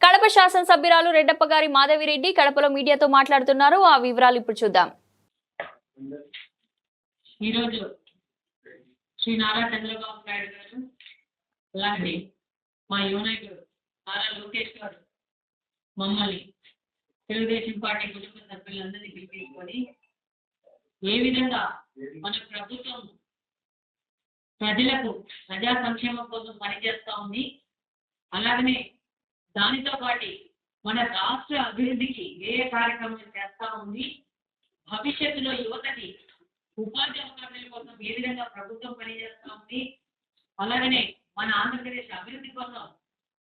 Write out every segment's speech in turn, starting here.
కడప శాసనసభ్యురాలు రెడ్డప్ప గారి మాధవిరెడ్డి కడపలో మీడియాతో మాట్లాడుతున్నారు. ఆ వివరాలు ఇప్పుడు చూద్దాం. ఈరోజు శ్రీ నారా చంద్రబాబు నాయుడు గారు అలాగే మా యువ నాయకుడు నారా లోకేష్ గారు మమ్మల్ని తెలుగుదేశం పార్టీ కుటుంబ సభ్యులందరినీ పిలిపించుకొని ఏ విధంగా మన ప్రభుత్వం ప్రజలకు ప్రజా సంక్షేమం కోసం పనిచేస్తూ ఉంది అలాగనే దానితో పాటు మన రాష్ట్ర అభివృద్ధికి ఏ కార్యక్రమం కార్యక్రమాలు చేస్తా ఉంది. భవిష్యత్తులో యువతకి ఉపాధి అవకాశాల కోసం ఏ విధంగా ప్రభుత్వం పనిచేస్తా ఉంది. అలాగనే మన ఆంధ్రప్రదేశ్ అభివృద్ధి కోసం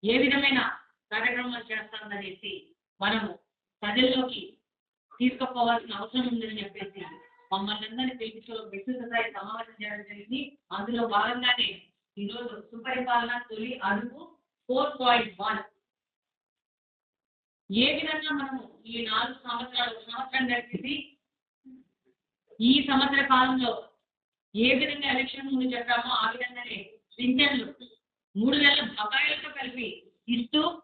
ఏ విధమైన కార్యక్రమాలు చేస్తామనేసి మనము ప్రజల్లోకి తీసుకుపోవాల్సిన అవసరం ఉందని చెప్పేసి మమ్మల్ని అందరినీ పిలిపించు విస్తృత స్థాయి సమావేశం చేయడం జరిగింది. అందులో భాగంగానే ఈరోజు సుపరిపాలన తొలి అడుగు ఫోర్ పాయింట్ వన్ ఏ విధంగా మనము ఈ నాలుగు సంవత్సరాలు సంవత్సరం గడిచింది? ఈ సంవత్సర కాలంలో ఏ విధంగా ఎలక్షన్ ముందు చెప్పామో ఆ విధంగానే పింఛన్లు మూడు వేల బకాయిలతో కలిపి ఇస్తూ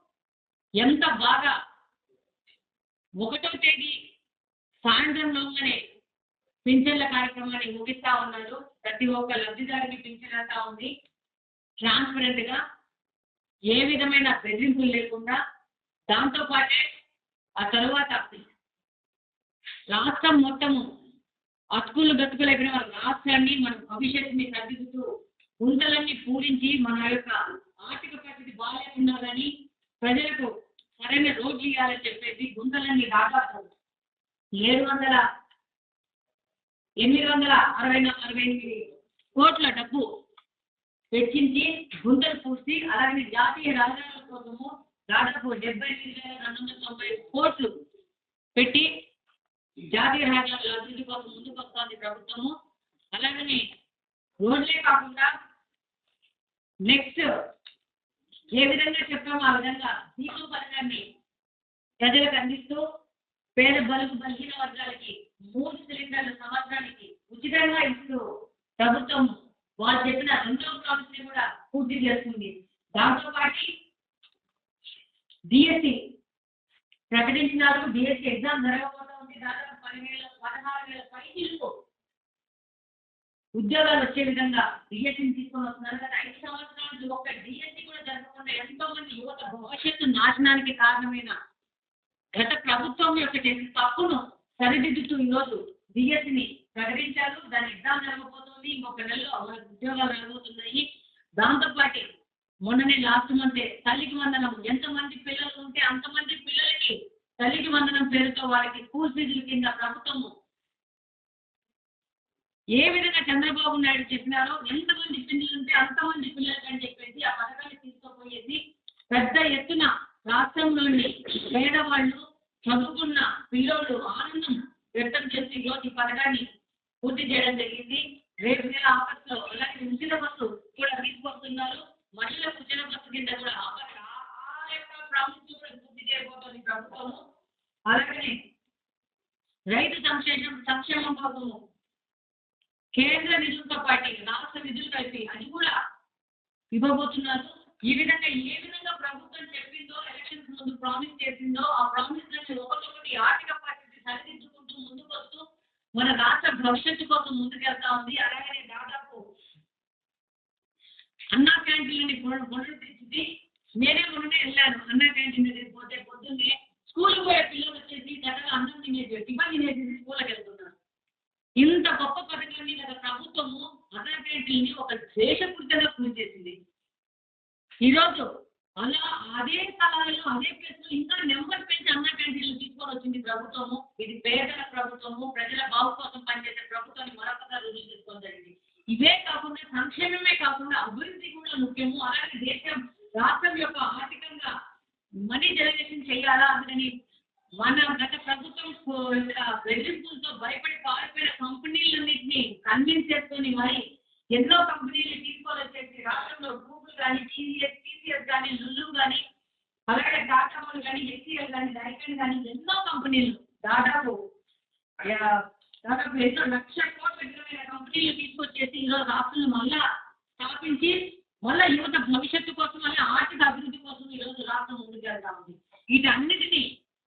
ఎంత బాగా ఒకటో తేదీ సాయంత్రంలోనే పింఛన్ల కార్యక్రమాన్ని ముగిస్తా ఉన్నారు. ప్రతి ఒక్క లబ్ధిదారికి పింఛన్ అంతా ఉంది. ట్రాన్స్పరెంట్గా ఏ విధమైన బెదిరింపులు లేకుండా దాంతో పాటే ఆ తరువాత రాష్ట్రం మొత్తము అతుకులు గతుకులైన రాష్ట్రాన్ని మన భవిష్యత్తుని సర్దిద్దుతూ గుంతలన్నీ పూరించి మన యొక్క ఆర్థిక పరిస్థితి బాగాలేకున్నారని ప్రజలకు సరైన రోడ్లు ఇవ్వాలని చెప్పేసి గుంతలన్నీ దాదాపు ఏడు వందల ఎనిమిది వందల అరవై అరవై ఎనిమిది కోట్ల డబ్బు వెచ్చించి గుంతలు పూసి అలాగే జాతీయ రహదారుల కోసము దాదాపు డెబ్బై ఎనిమిది వేల రెండు వందల తొంభై కోట్లు పెట్టి జాతీయ రహదారుల అభివృద్ధి కోసం ముందుకు వస్తుంది ప్రభుత్వము. అలాగని రోడ్లే కాకుండా నెక్స్ట్ ఏ విధంగా చెప్పామో ఆ విధంగా దీపం పథకాన్ని ప్రజలకు అందిస్తూ పేద బలుగు బలహీన వర్గాలకి మూడు సిలిండర్ల సంవత్సరానికి ఉచితంగా ఇస్తూ ప్రభుత్వం వాళ్ళు చెప్పిన రెండవ ప్రామిస్ కూడా పూర్తి చేస్తుంది దాంతో పాటు డిఎస్సి ప్రకటించినారు ఎగ్జామ్ జరగబోతా ఉంది దాదాపు పదివేల పదహారు వేల పైచీలకు ఉద్యోగాలు వచ్చే విధంగా డిఎస్సిని తీసుకొని వస్తున్నారు. గత ఐదు సంవత్సరాల నుంచి ఒక్క కూడా జరగకుండా ఎంతో మంది యువత భవిష్యత్తు నాశనానికి కారణమైన గత ప్రభుత్వం యొక్క చేసిన తప్పును సరిదిద్దుతూ ఈరోజు డిఎస్సిని ప్రకటించారు. దాని ఎగ్జామ్ జరగబోతుంది. ఇంకొక నెలలో ఉద్యోగాలు జరగబోతున్నాయి. దాంతోపాటు మొన్ననే లాస్ట్ మంత్ తల్లికి వందనం. ఎంతమంది పిల్లలు ఉంటే అంతమంది పిల్లలకి తల్లికి వందనం పేరుతో వాళ్ళకి స్కూల్ ఫీజుల కింద ప్రభుత్వము ఏ విధంగా చంద్రబాబు నాయుడు చెప్పినారో ఎంతమంది పిల్లలు ఉంటే అంతమంది పిల్లలకి అని చెప్పేసి ఆ పథకాన్ని తీసుకుపోయేసి పెద్ద ఎత్తున రాష్ట్రంలోని పేదవాళ్ళు చదువుకున్న పిల్లలు ఆనందం వ్యక్తం చేసి ఈరోజు ఈ పథకాన్ని పూర్తి చేయడం జరిగింది. రేపు నెల ఆగస్టులో అలాగే ఉచిత బస్సు కూడా తీసుకొస్తున్నారు. మహిళలకు ఉచిత బస్సు కింద కూడా ఆ చేయబోతోంది ప్రభుత్వము. అలాగనే రైతు సంక్షేమం సంక్షేమం కోసము కేంద్ర నిధులతో పాటు రాష్ట్ర నిధులు కలిపి అది కూడా ఇవ్వబోతున్నారు. ఈ విధంగా ఏ విధంగా ప్రభుత్వం చెప్పిందో ఎలక్షన్స్ ముందు ప్రామిస్ చేసిందో ఆ ప్రామిస్ నుంచి ఒకటొకటి ఆర్థిక పరిస్థితి సరిదిద్దుకుంటూ ముందుకు వస్తూ మన రాష్ట్ర భవిష్యత్తు కోసం ముందుకెళ్తా ఉంది. అలాగనే దాదాపు అన్నా క్యాంటీన్లని పునరుద్ధరించింది నేనే మొన్న వెళ్ళాను. అన్నా క్యాంటీన్ దగ్గరికి పోతే పొద్దున్నే స్కూల్ పోయే పిల్లలు వచ్చేసి చక్కగా అన్నం తినేసి టిఫిన్ తినేసి స్కూల్కి వెళ్తున్నారు. ఇంత గొప్ప పథకాన్ని గత ప్రభుత్వము అన్నా క్యాంటీన్ని ఒక దేశపూర్తిగా పూర్తి చేసింది. ఈరోజు అలా అదే స్థలాలలో అదే ప్లేస్ ఇంకా నెంబర్ పెంచి అన్న క్యాంటీన్లు తీసుకొని వచ్చింది ప్రభుత్వము. ఇది పేదల ప్రభుత్వము ప్రజల బాగు కోసం పనిచేసే ప్రభుత్వాన్ని మరొకసారి రుజువు చేసుకోవడం జరిగింది. ఇవే కాకుండా సంక్షేమమే కాకుండా అభివృద్ధి కూడా ముఖ్యము. అలాగే దేశం రాష్ట్రం యొక్క ఆర్థికంగా మనీ జనరేషన్ చేయాలా అందుకని మన గత ప్రభుత్వం బెదిరింపులతో భయపడి పారిపోయిన కంపెనీలన్నింటినీ కన్విన్స్ చేసుకొని మరి ఎన్నో కంపెనీలు తీసుకొని వచ్చేసి రాష్ట్రంలో గూగుల్ కానీ టీసీఎస్ టీసీఎస్ కానీ లుల్లు కానీ అలాగే టాటా వాళ్ళు కానీ హెచ్సిఎల్ కానీ డైకన్ కానీ ఎన్నో కంపెనీలు దాదాపు యా, దాదాపు ఎన్నో లక్ష కోట్ల విలువైన కంపెనీలు తీసుకొచ్చేసి ఈరోజు రాష్ట్రంలో మళ్ళా మళ్ళీ యువత భవిష్యత్తు కోసం మళ్ళీ ఆర్థిక అభివృద్ధి కోసం ఈరోజు రాష్ట్రం ముందుకు వెళ్తా ఉంది వీటన్నిటినీ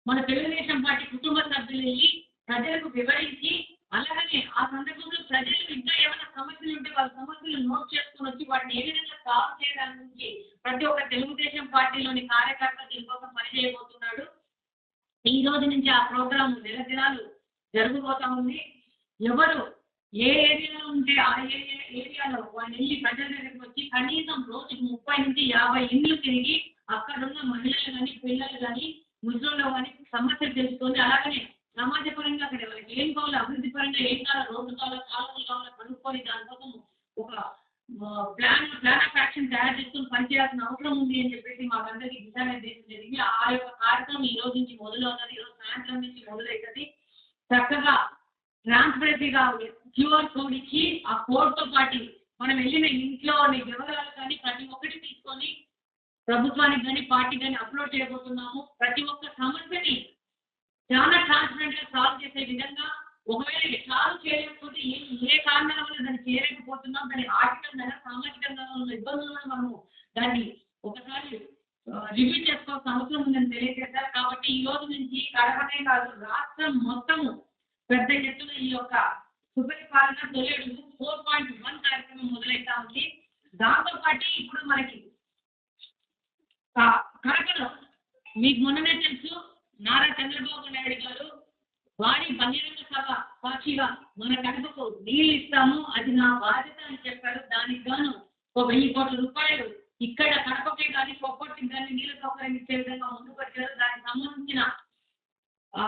మన తెలుగుదేశం పార్టీ కుటుంబ సభ్యులు వెళ్ళి ప్రజలకు వివరించి అలాగనే ఆ సందర్భంలో ప్రజలు ఇంకా ఏమైనా సమస్యలు ఉంటే వాళ్ళ సమస్యలు నోట్ చేసుకుని వచ్చి వాటిని ఏ విధంగా సాల్వ్ చేయడానికి నుంచి ప్రతి ఒక్క తెలుగుదేశం పార్టీలోని కార్యకర్త దీనికోసం పనిచేయబోతున్నాడు ఈ రోజు నుంచి ఆ ప్రోగ్రాం నెల దినాలు జరగబోతా ఉంది. ఎవరు ఏ ఏరియాలో ఉంటే ఆ ఏరియా ఏరియాలో వాళ్ళు వెళ్ళి ప్రజల దగ్గరికి వచ్చి కనీసం రోజుకు ముప్పై నుంచి యాభై ఇండ్లు తిరిగి అక్కడున్న మహిళలు కానీ పిల్లలు కానీ ముసలిలో కానీ సమస్యలు తెలుసుకొని అలాగనే సమాజపరంగా అక్కడ వాళ్ళకి ఏం కావాలో అభివృద్ధి పరంగా ఏం కావాలో రోడ్డు కావాలో కాలువలు కావాలో కనుక్కొని దానికోసం ఒక ప్లాన్ ప్లాన్ ఆఫ్ యాక్షన్ తయారు చేసుకొని పనిచేయాల్సిన అవసరం ఉంది అని చెప్పేసి మాకందరికీ దిశానిర్దేశం జరిగింది. ఆ యొక్క కార్యక్రమం ఈ రోజు నుంచి మొదలవుతుంది. ఈ రోజు సాయంత్రం నుంచి మొదలవుతుంది. చక్కగా ట్రాన్స్పరెన్సీగా క్యూఆర్ కోడ్ ఇచ్చి ఆ కోడ్తో పాటు మనం వెళ్ళిన ఇంట్లోని వివరాలు కానీ ప్రతి ఒక్కటి తీసుకొని ప్రభుత్వానికి కానీ పార్టీ కానీ అప్లోడ్ చేయబోతున్నాము. ప్రతి ఒక్క సమస్యని చాలా ట్రాన్స్పరెంట్గా సాల్వ్ చేసే విధంగా ఒకవేళ సాల్వ్ చేయలేకపోతే ఏ ఏ కారణాల వల్ల దాన్ని చేయలేకపోతున్నాం దాని ఆర్థికంగా సామాజికంగా ఉన్న ఇబ్బందులను మనము దాన్ని ఒకసారి రివ్యూ చేసుకోవాల్సిన అవసరం ఉందని తెలియజేశారు. కాబట్టి ఈ రోజు నుంచి కడపనే కాదు రాష్ట్రం మొత్తము పెద్ద ఎత్తున ఈ యొక్క సుపరిపాలన తొలి ఫోర్ పాయింట్ వన్ కార్యక్రమం మొదలైతా ఉంది. దాంతో పాటు ఇప్పుడు మనకి క- మీకు మొన్ననే తెలుసు నారా చంద్రబాబు నాయుడు గారు వారి బహిరంగ సభ సాక్షిగా మన కడుపుకు నీళ్ళు ఇస్తాము అది నా బాధ్యత అని చెప్పారు. దానికి గాను ఒక వెయ్యి కోట్ల రూపాయలు ఇక్కడ కడపకే కానీ కొప్పటికి కానీ నీళ్ళ సౌకర్యం ఇచ్చే విధంగా ముందుకొచ్చారు దానికి సంబంధించిన ఆ,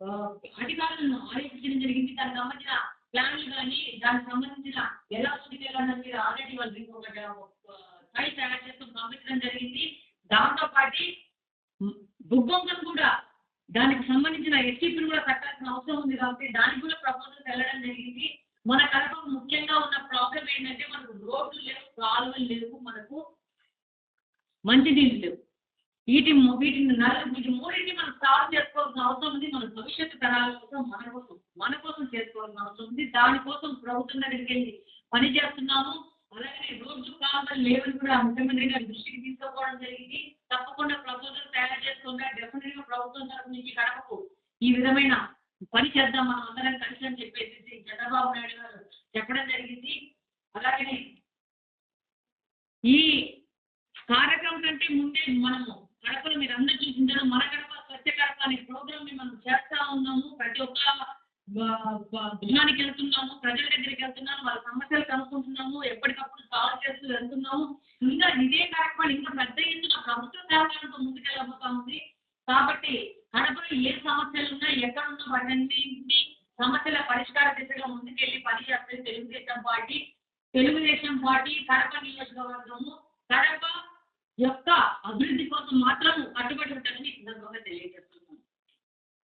అధికారులను ఆదేశించడం జరిగింది. దానికి సంబంధించిన ప్లాన్లు కానీ దానికి సంబంధించిన ఎలా ముందుకెళ్ళాలని మీరు ఆల్రెడీ వాళ్ళు ఒక సైట్ తయారు చేస్తూ పంపించడం జరిగింది. దాంతో పాటు కూడా దానికి సంబంధించిన ఎస్టీపీని కూడా కట్టాల్సిన అవసరం ఉంది కాబట్టి దానికి కూడా ప్రపోజల్ వెళ్ళడం జరిగింది. మన కడప ముఖ్యంగా ఉన్న ప్రాబ్లం ఏంటంటే మనకు రోడ్లు లేవు కాలువలు లేవు మనకు మంచినీళ్ళు లేవు. వీటి వీటిని నల్ల వీటి మూడింటిని మనం సాల్వ్ చేసుకోవాల్సిన అవసరం ఉంది మన భవిష్యత్తు తరాల కోసం మన కోసం మన కోసం చేసుకోవాల్సిన అవసరం ఉంది దానికోసం ప్రభుత్వం దగ్గరికి వెళ్ళి పని చేస్తున్నాము. అలాగే రోజు కావాలి లేవని కూడా ముఖ్యమంత్రి గారి దృష్టికి తీసుకోవడం జరిగింది. తప్పకుండా ప్రపోజల్ తయారు చేసుకుంటే డెఫినెట్గా ప్రభుత్వం తరఫు నుంచి గడపకు ఈ విధమైన పని చేద్దాం మనం అందరం కలిసి అని చెప్పేసి చంద్రబాబు నాయుడు గారు చెప్పడం జరిగింది. అలాగనే ఈ కార్యక్రమం కంటే ముందే మనము గడపలు మీరు అందరూ చూసింటారు. మన గడప స్వచ్ఛ అనే ప్రోగ్రామ్ని మనం చేస్తా ఉన్నాము. ప్రతి ఒక్క గృహానికి వెళ్తున్నాము ప్రజల దగ్గరికి వెళ్తున్నాము వాళ్ళ సమస్యలు కనుక్కుంటున్నాము ఎప్పటికప్పుడు సాల్వ్ చేస్తూ వెళ్తున్నాము. ఇంకా ఇదే కార్యక్రమాలు ఇంకా పెద్ద ఎత్తున ప్రభుత్వ సహకారంతో ముందుకెళ్ళబోతా ఉంది కాబట్టి కడపలో ఏ సమస్యలు ఉన్నా ఎక్కడ ఉన్నా సమస్యల పరిష్కార దిశగా ముందుకెళ్ళి పనిచేస్తుంది తెలుగుదేశం పార్టీ తెలుగుదేశం పార్టీ కడప నియోజకవర్గము. కడప యొక్క అభివృద్ధి కోసం మాత్రం కట్టుబడి ఉంటుందని ఈ సందర్భంగా తెలియజేస్తున్నాను